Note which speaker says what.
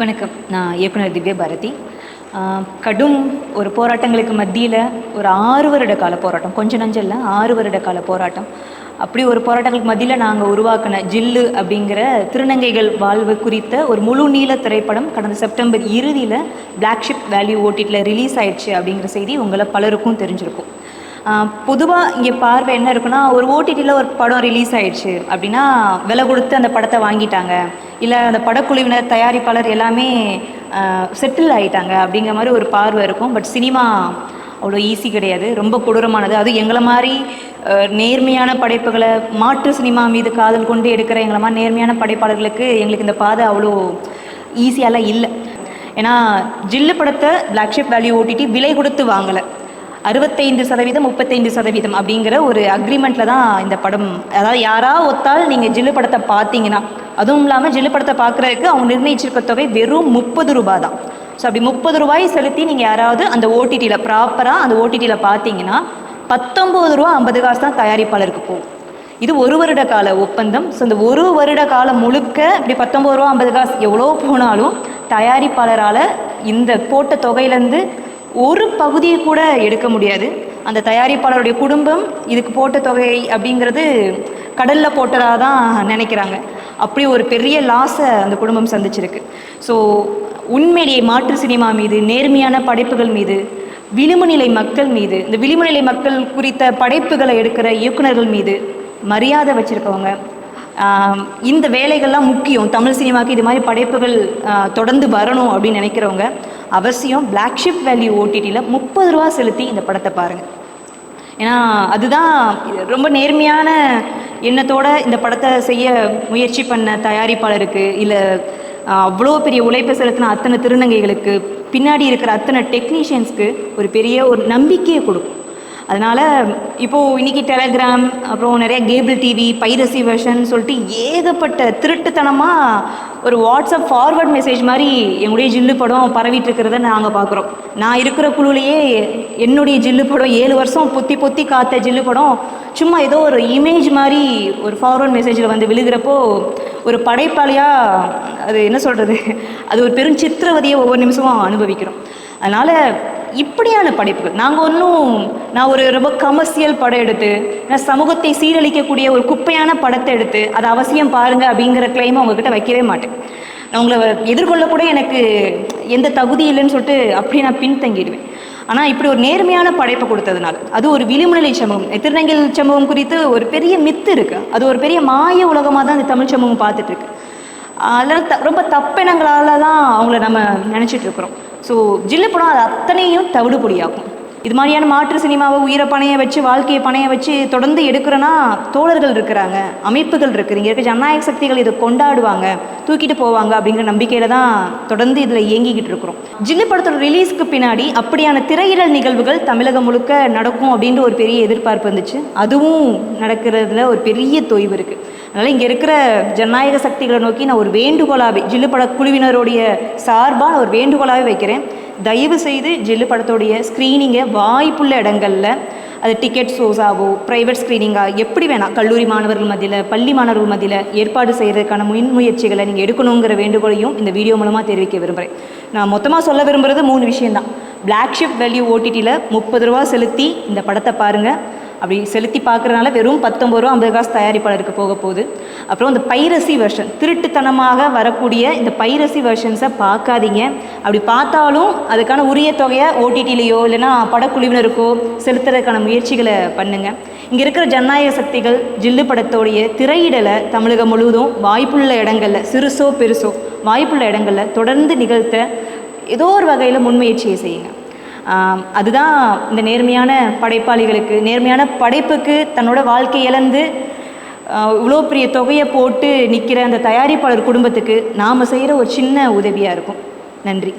Speaker 1: வணக்கம். நான் இயக்குனர் திவ்ய பாரதி. கடும் ஒரு போராட்டங்களுக்கு மத்தியில் ஒரு ஆறு வருட கால போராட்டம். கொஞ்சம் நஞ்சல்ல ஆறு வருட கால போராட்டம். அப்படி ஒரு போராட்டங்களுக்கு மத்தியில் நாங்கள் உருவாக்கின ஜில்லு அப்படிங்கிற திருநங்கைகள் வாழ்வு குறித்த ஒரு முழு நீள திரைப்படம் கடந்த செப்டம்பர் இறுதியில் பிளாக்ஷிப் வேல்யூ ஓட்டிட்டில் ரிலீஸ் ஆயிடுச்சு அப்படிங்கிற செய்தி உங்களை பலருக்கும் தெரிஞ்சிருக்கும். பொதுவாக இங்கே பார்வை என்ன இருக்குன்னா ஒரு ஓடிடியில் ஒரு படம் ரிலீஸ் ஆயிடுச்சு. அப்படின்னா விலை கொடுத்து அந்த படத்தை வாங்கிட்டாங்க. இல்லை அந்த படக்குழுவினர் தயாரிப்பாளர் எல்லாமே செட்டில் ஆகிட்டாங்க அப்படிங்கிற மாதிரி ஒரு பார்வை இருக்கும். பட் சினிமா அவ்வளோ ஈஸி கிடையாது. ரொம்ப கொடூரமானது. அது எங்களை மாதிரி நேர்மையான படைப்புகளை மாற்று சினிமா மீது காதல் கொண்டு எடுக்கிற எங்களை மாதிரி நேர்மையான படைப்பாளர்களுக்கு எங்களுக்கு இந்த பாதை அவ்வளோ ஈஸியாலாம் இல்லை. ஏன்னா ஜில்லு படத்தை பிளாக்ஷிப் வேல்யூ ஓடிடி விலை கொடுத்து வாங்கலை. அறுபத்தைந்து சதவீதம் முப்பத்தைந்து சதவீதம் அப்படிங்கிற ஒரு அக்ரிமெண்ட்டில் தான் இந்த படம் அதாவது யாரா ஒத்தால் நீங்கள் ஜில்லு படத்தை பார்த்தீங்கன்னா அதுவும் இல்லாமல் ஜில்லு படத்தை பார்க்குறதுக்கு அவங்க நிர்ணயிச்சிருக்க தொகை வெறும் முப்பது ரூபாய் தான். ஸோ அப்படி முப்பது ரூபாய் செலுத்தி நீங்கள் யாராவது அந்த ஓடிடியில் ப்ராப்பராக அந்த ஓடிடியில் பார்த்தீங்கன்னா பத்தொம்போது ரூபா ஐம்பது காசு தான் தயாரிப்பாளருக்கு போகும். இது ஒரு வருட கால ஒப்பந்தம். ஸோ இந்த ஒரு வருட காலம் முழுக்க இப்படி பத்தொம்பது ரூபா ஐம்பது காசு எவ்வளோ போனாலும் தயாரிப்பாளரால் இந்த போட்ட தொகையிலேருந்து ஒரு பகுதியை கூட எடுக்க முடியாது. அந்த தயாரிப்பாளருடைய குடும்பம் இதுக்கு போட்ட தொகை அப்படிங்கிறது கடலில் போட்டதாக தான் நினைக்கிறாங்க. அப்படி ஒரு பெரிய லாஸை அந்த குடும்பம் சந்திச்சிருக்கு. ஸோ உண்மையிலேயே மாற்று சினிமா மீது நேர்மையான படைப்புகள் மீது விளிம்புநிலை மக்கள் மீது இந்த விளிம்புநிலை மக்கள் குறித்த படைப்புகளை எடுக்கிற இயக்குனர்கள் மீது மரியாதை வச்சுருக்கவங்க இந்த வேலைகள்லாம் முக்கியம். தமிழ் சினிமாவுக்கு இது மாதிரி படைப்புகள் தொடர்ந்து வரணும் அப்படின்னு நினைக்கிறவங்க. அவசியம் பிளாக் ஷிப் வேல்யூ ஓடிடியில் முப்பது ரூபா செலுத்தி இந்த படத்தை பாருங்கள் ஏன்னா அதுதான் ரொம்ப நேர்மையான எண்ணத்தோட இந்த படத்தை செய்ய முயற்சி பண்ண தயாரிப்பாளருக்கு இல்லை அவ்வளோ பெரிய உழைப்பை செலுத்தின அத்தனை திருநங்கைகளுக்கு பின்னாடி இருக்கிற அத்தனை டெக்னீஷியன்ஸ்க்கு ஒரு பெரிய ஒரு நம்பிக்கையை கொடுக்கும். அதனால் இப்போது இன்னைக்கு டெலகிராம் அப்புறம் நிறைய கேபிள் டிவி பைரசி வெர்ஷன் சொல்லிட்டு ஏகப்பட்ட திருட்டுத்தனமாக ஒரு வாட்ஸ்அப் ஃபார்வர்ட் மெசேஜ் மாதிரி எங்களுடைய ஜில்லு படம் பரவிட்டு இருக்கிறத நாங்கள் பார்க்குறோம் நான் இருக்கிற குழுவிலேயே என்னுடைய ஜில்லு படம் ஏழு வருஷம் பொத்தி பொத்தி காத்த ஜில்லு படம் சும்மா ஏதோ ஒரு இமேஜ் மாதிரி ஒரு ஃபார்வர்ட் மெசேஜில் வந்து விழுகிறப்போ ஒரு படைப்பாளியாக அது என்ன சொல்கிறது அது ஒரு பெரும் சித்திரவதையை ஒவ்வொரு நிமிஷமும் அனுபவிக்கிறோம். அதனால் இப்படியான படைப்புகள். நாங்கள் ஒன்றும் நான் ஒரு ரொம்ப கமர்ஷியல் படம் எடுத்து நான் சமூகத்தை சீரழிக்கக்கூடிய ஒரு குப்பையான படத்தை எடுத்து அதை அவசியம் பாருங்க அப்படிங்கிற கிளைம் அவங்கக்கிட்ட வைக்கவே மாட்டேன். நான் உங்களை எதிர்கொள்ள கூட எனக்கு எந்த தகுதி இல்லைன்னு சொல்லிட்டு அப்படியே நான் பின்தங்கிடுவேன். ஆனால் இப்படி ஒரு நேர்மையான படைப்பை கொடுத்ததுனால அது ஒரு விளிம்புநிலை சமூகம். திருநங்கல் சமூகம் குறித்து ஒரு பெரிய மித்து இருக்குது அது ஒரு பெரிய மாய உலகமாக தான் இந்த தமிழ் சமூகம் பார்த்துட்ருக்கு அதெல்லாம் த ரொம்ப தப்பெண்ணங்களால தான் அவங்கள நம்ம நினச்சிட்ருக்குறோம் இருக்கிறோம். ஸோ ஜில்லு படம் அது அத்தனையும் தவிடுபொடியாக்கும் இது மாதிரியான மாற்று சினிமாவை உயிரை பணைய வச்சு வாழ்க்கையை பணைய வச்சு தொடர்ந்து எடுக்கிறோன்னா தோழர்கள் இருக்கிறாங்க அமைப்புகள் இருக்குது இங்கே இருக்க ஜனநாயக சக்திகள் இதை கொண்டாடுவாங்க தூக்கிட்டு போவாங்க அப்படிங்கிற நம்பிக்கையில் தான் தொடர்ந்து இதில் இயங்கிக்கிட்டு இருக்கிறோம். ஜில்லு படத்தோட ரிலீஸ்க்கு பின்னாடி அப்படியான திரையிடல் நிகழ்வுகள் தமிழகம் முழுக்க நடக்கும் அப்படின்ற ஒரு பெரிய எதிர்பார்ப்பு வந்துச்சு. அதுவும் நடக்கிறதுல ஒரு பெரிய தொய்வு இருக்குது அதனால் இங்கே இருக்கிற ஜனநாயக சக்திகளை நோக்கி நான் ஒரு வேண்டுகோளாகவே ஜில்லு பட குழுவினருடைய சார்பாக நான் ஒரு வேண்டுகோளாகவே வைக்கிறேன். தயவு செய்து ஜில்லு படத்தோடைய ஸ்க்ரீனிங்கை வாய்ப்புள்ள இடங்களில் அது டிக்கெட் ஷோஸாவோ ப்ரைவேட் ஸ்க்ரீனிங்காக எப்படி வேணால் கல்லூரி மாணவர்கள் மத்தியில் பள்ளி மாணவர்கள் மத்தியில் ஏற்பாடு செய்கிறதுக்கான முன்முயற்சிகளை நீங்கள் எடுக்கணுங்கிற வேண்டுகோளையும் இந்த வீடியோ மூலமாக தெரிவிக்க விரும்புகிறேன் நான் மொத்தமாக சொல்ல விரும்புகிறது மூணு விஷயம்தான். Black ஷிப் வேல்யூ ஓடிடியில் முப்பது ரூபா செலுத்தி இந்த படத்தை பாருங்கள் அப்படி செலுத்தி பார்க்குறதுனால வெறும் பத்தொம்பது ரூபா ஐம்பது காசு தயாரிப்பாளருக்கு போக போகுது. அப்புறம் இந்த பைரசி வெர்ஷன் திருட்டுத்தனமாக வரக்கூடிய இந்த பைரசி வெர்ஷன்ஸை பார்க்காதீங்க. அப்படி பார்த்தாலும் அதுக்கான உரிய தொகையை ஓடிடிலேயோ இல்லைன்னா படக்குழுவினருக்கோ செலுத்துறதுக்கான முயற்சிகளை பண்ணுங்கள் இங்கே இருக்கிற ஜனநாயக சக்திகள் ஜில்லு படத்தோடைய திரையிடலை தமிழகம் முழுவதும் வாய்ப்புள்ள இடங்களில் சிறுசோ பெருசோ வாய்ப்புள்ள இடங்களில் தொடர்ந்து நிகழ்த்த ஏதோ ஒரு வகையில் முன்முயற்சியை செய்யுங்க. அதுதான் இந்த நேர்மையான படைப்பாளிகளுக்கு நேர்மையான படைப்புக்கு தன்னோட வாழ்க்கை இழந்து இவ்வளோ பெரிய தொகையை போட்டு நிற்கிற அந்த தயாரிப்பாளர் குடும்பத்துக்கு நாம் செய்கிற ஒரு சின்ன உதவியாக இருக்கும். நன்றி.